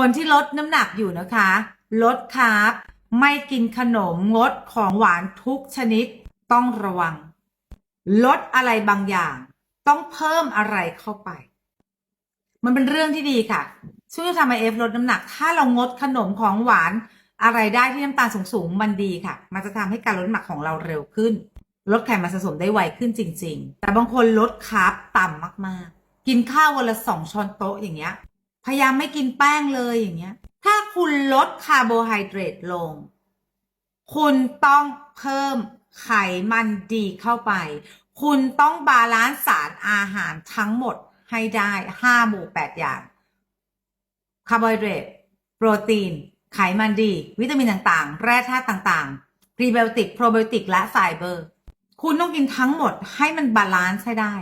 คนที่ลดน้ำหนักอยู่นะคะ ลดคาร์บไม่กินขนมงดของหวานทุกชนิดต้องระวัง ลดอะไรบางอย่าง ต้องเพิ่มอะไรเข้าไป มันเป็นเรื่องที่ดีค่ะ ช่วยทำให้เอฟลดน้ำหนัก ถ้าเรางดขนมของหวานอะไรได้ที่น้ำตาลสูงๆมันดีค่ะ มันจะทำให้การลดน้ำหนักของเราเร็วขึ้น ลดไขมันสะสมได้ไวขึ้นจริง ๆ แต่บางคนลดคาร์บต่ำมากๆ กินข้าววันละสองช้อนโต๊ะอย่างเงี้ย พยายามไม่กินแป้งเลยอย่างเงี้ย ถ้าคุณลดคาร์โบไฮเดรตลง คุณต้องเพิ่มไขมันดีเข้าไป คุณต้องบาลานซ์สารอาหารทั้งหมดให้ได้ห้าหมู่แปดอย่าง คาร์โบไฮเดรต โปรตีน ไขมันดี วิตามินต่างๆ แร่ธาตุต่างๆ พรีไบโอติก โปรไบโอติก และไฟเบอร์ คุณต้องกินทั้งหมดให้มันบาลานซ์ให้ได้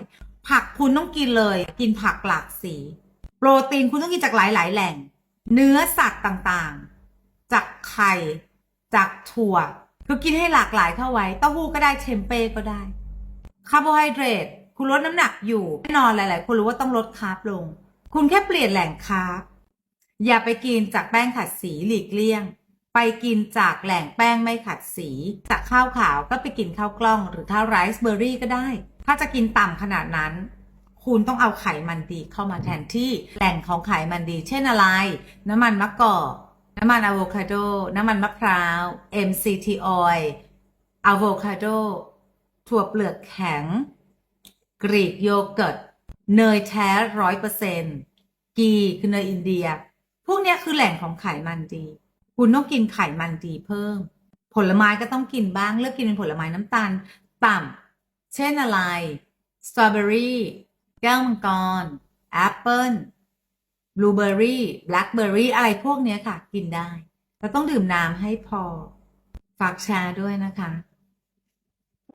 ผักคุณต้องกินเลย กินผักหลากสี รตีนคุณต้องกินจากหลาย ๆ แหล่ง เนื้อสัตว์ต่างๆ จากไข่ จากถั่วคือกินให้หลากหลายเข้าไว้เต้าหู้ก็ได้เทมเป้ก็ได้คาร์โบไฮเดรตคุณลดน้ำหนักอยู่แน่นอนหลาย ๆ คนรู้ว่าต้องลดคาร์บลง คุณแค่เปลี่ยนแหล่งคาร์บอย่าไปกินจากแป้งขัดสีหลีกเลี่ยง ไปกินจากแหล่งแป้งไม่ขัดสี จากข้าวขาวก็ไปกินข้าวกล้อง หรือข้าวไรซ์เบอร์รี่ก็ได้ ถ้าจะกินต่ำขนาดนั้น คุณต้องเอาไขมันดีเข้ามาแทนที่แหล่งของไขมันดี เช่นอะไร น้ำมันมะกอกน้ำมันอะโวคาโด น้ำมันมะพร้าว MCT oil อะโวคาโด ถั่วเปลือกแข็ง กรีกโยเกิร์ต เนยแท้ร้อยเปอร์เซนกีคือเนยอินเดีย พวกนี้คือแหล่งของไขมันดี คุณต้องกินไขมันดีเพิ่ม ผลไม้ก็ต้องกินบ้าง เลือกกินเป็นผลไม้น้ำตาล ต่ำ เช่นอะไร สตรอเบอรี่ แก้วมังกรแอปเปิลบลูเบอร์รี่แบล็คเบอร์รี่อะไรพวกนี้ค่ะ กินได้ แต่ต้องดื่มน้ำให้พอ ฝากแชร์ด้วยนะคะ